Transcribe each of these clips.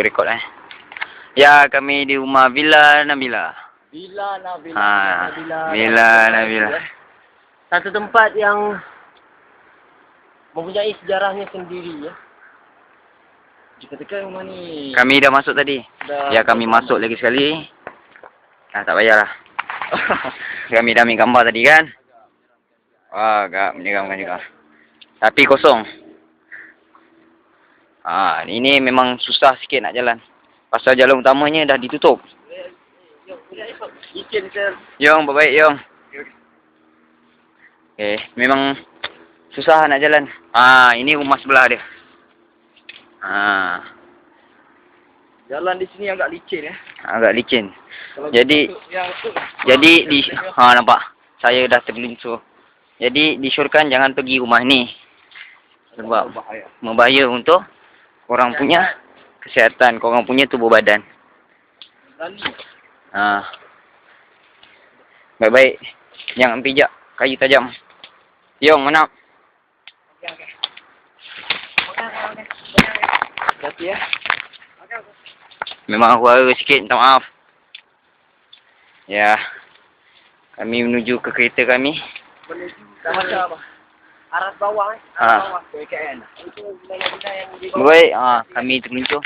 Aku rekod eh. Ya, kami di rumah Villa Nabila. Bila Nabila. Ha, Villa Nabila. Satu tempat yang mempunyai sejarahnya sendiri ya. Jika-jika rumah ni Kami dah masuk tadi. dah Ya, kami masuk lagi sekali. Ah, tak payahlah. kami dah ambil gambar tadi kan. Wah, agak menyeramkan juga. Tapi kosong. Ah, ini memang susah sikit nak jalan. Pasal jalan utamanya dah ditutup. Yong, baik Yong. Okay, memang susah nak jalan. Ah, ini rumah sebelah dia. Ah, jalan di sini agak licin ya. agak licin. Kalau Jadi- masuk tu, Jadi di ha nampak. Saya dah tergelincir. Jadi disyorkan jangan pergi rumah ni. Sebab bahaya. membahaya untuk orang punya kesihatan, orang punya tubuh badan. Dan Ha. Baik-baik. Jangan pijak kayu tajam. Yong, mana? ya. Memang suara sikit, minta maaf. Ya. Kami menuju ke kereta kami. Menuju ke Arah bawah eh. Ah. Arah bawah. KKN. Itu benda-benda yang di bawah. Baik, ha, kami tergelincir.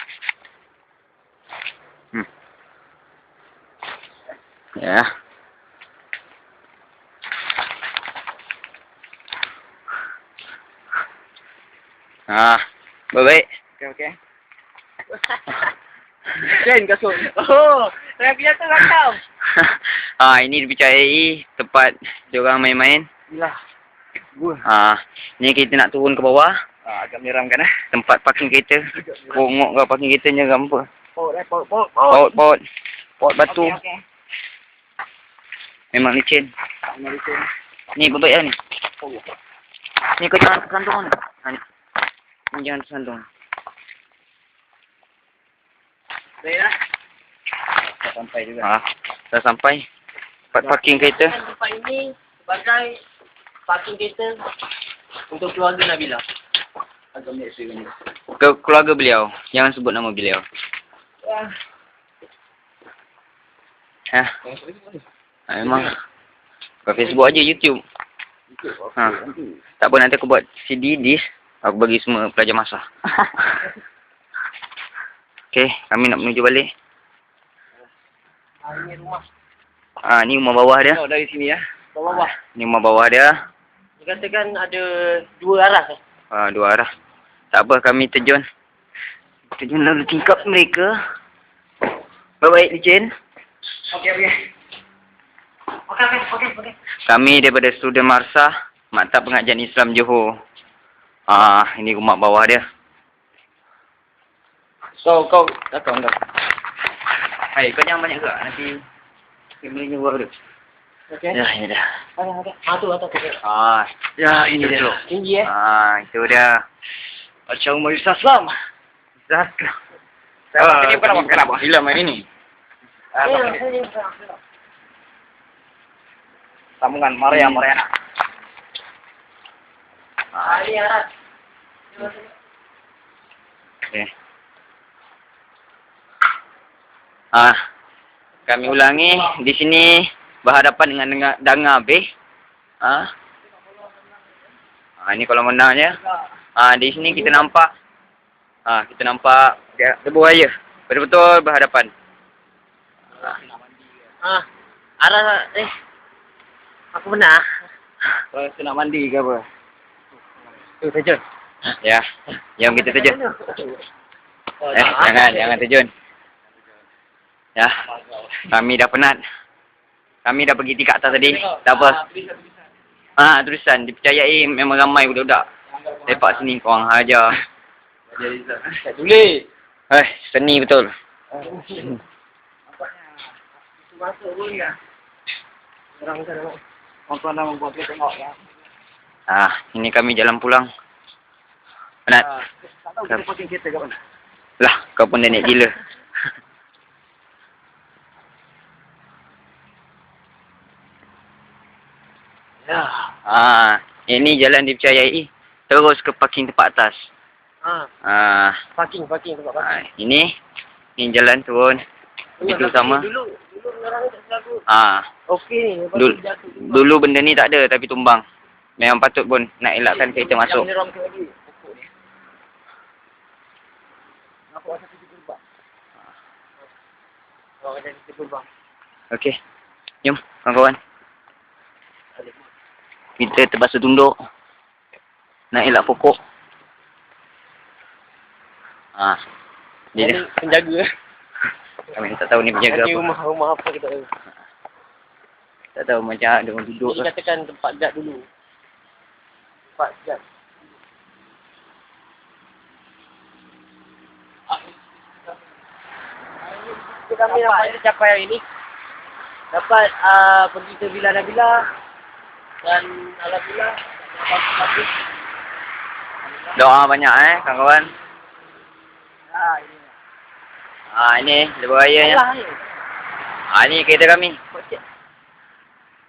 Hmm. Ya. Ah, baik. Okey okey. Jen kasut. Oh, saya punya tu rakam. ah, ini dipercayai tempat diorang main-main. Gila. Ah, ni kita nak turun ke bawah, Ah, agak menyeramkan eh. tempat parking kereta. Kongok ke parking kereta ni apa? Pot eh, pot, pot, Paut, paut. Paut batu. Okey okey. Memang licin. Sama licin. Ni baik lah ni. Oh. Ni kau jangan tersantung ni. Ha, ni. Ni jangan tersantung. Baik dah. Dah sampai juga. Ha, dah sampai. Tempat parking kereta. Tempat ini sebagai parking kereta untuk keluarga Nabila. Ni. Ke keluarga beliau. Jangan sebut nama beliau. Ah. Ha, ha memang. Bukan Facebook aja YouTube. Ha. Tak apa nanti aku buat CD disc. Aku bagi semua pelajar masa. Okey, kami nak menuju balik. Ah, ini rumah. Ah, ni rumah bawah dia. Oh, dari sini ya. Bawah-bawah. Ni rumah bawah dia. Dikatakan ada dua arah eh. Ah, dua arah. Tak apa, kami terjun. Terjun lalu tingkap mereka. Baik-baik, licin. Okey okey. Okey okey okey okey. Kami daripada student Marsah, Maktab Pengajian Islam Johor. Ah, ini rumah bawah dia. So kau datang dah. Hai, kau jangan banyak gerak. Nanti kameranya buat dia. Okey. Ya, ini dah. Ada ada. Ah tu atas tu. Ah, ya, ini dia. Tinggi eh. Ah, itu dia. Macam Umar Islam. Zat. Ah, ini pernah makan apa? Film hari ni. Ah, Sambungan Maria Mariana. Ah, ini arah. Okay. Ah, kami ulangi di sini berhadapan dengan dengan Danga Bay. Ah. Ah, ini kolam renangnya. Ah, di sini kita nampak ah, kita nampak dia buaya. Betul-betul berhadapan. Ah. Ah, arah eh. Aku benar. Kau rasa nak mandi ke apa? Tu saja. Ya. Jom kita terjun. Oh, Eh, jangan, jangan terjun. Ya. Kami dah penat. Kami dah pergi tingkat atas tadi. Tak apa. Ah, tulisan dipercayai memang ramai budak-budak. Lepak sini korang hajar. Tak boleh. Eh, seni betul. Masuk pun. Orang sana. Orang tuan nak buat kita tengok. Ah, ini kami jalan pulang. Penat. Ah, Tak tahu kita parking kereta kat mana. Lah, kau pun nenek gila. Ya. Ah, ini jalan dipercayai terus ke parking tempat atas. Ah, Ah, parking parking tempat parking. ah ini Ni jalan turun. Itu sama. Dulu, dulu orang tak selalu. Ah, Okey ni, dulu, tu jatuh. dulu benda ni tak ada tapi tumbang. Memang patut pun nak elakkan kereta masuk. Yang ni tengok lagi. Nampak macam kita berbang. Oh, macam kita berbang. Okey. Jom, kawan-kawan. Kita terbasuh tunduk. Nak elak pokok. Ah. Dia Jadi, penjaga. kami tak tahu ni penjaga apa. rumah, rumah apa kita tahu. Tak tahu macam ada orang duduk Jadi ke. katakan tempat guard dulu. Tempat guard. Kita kami dapat tercapai hari ini. Dapat uh, pergi ke Villa Nabila. Dan Alhamdulillah. bagus. Doa banyak eh kawan-kawan. Ah, ini. Ah ini lebar raya ni. Allah ni. Ah ni kereta kami.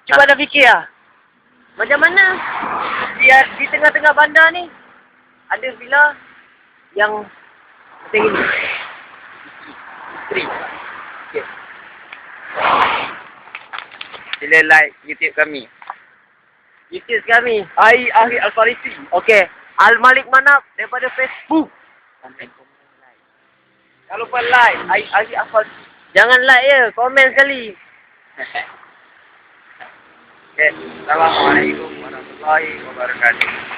Cuba dah fikir lah. Macam mana dia di tengah-tengah bandar ni ada villa yang macam ini. Okay. Sila like YouTube kami. YouTube kami. Ai Ahli Al-Farisi. Okey. Al-Malik Manap daripada Facebook. Kalau lupa like. Ai Ahli Al-Farisi. Jangan like je. Komen sekali. Okay. Assalamualaikum warahmatullahi wabarakatuh.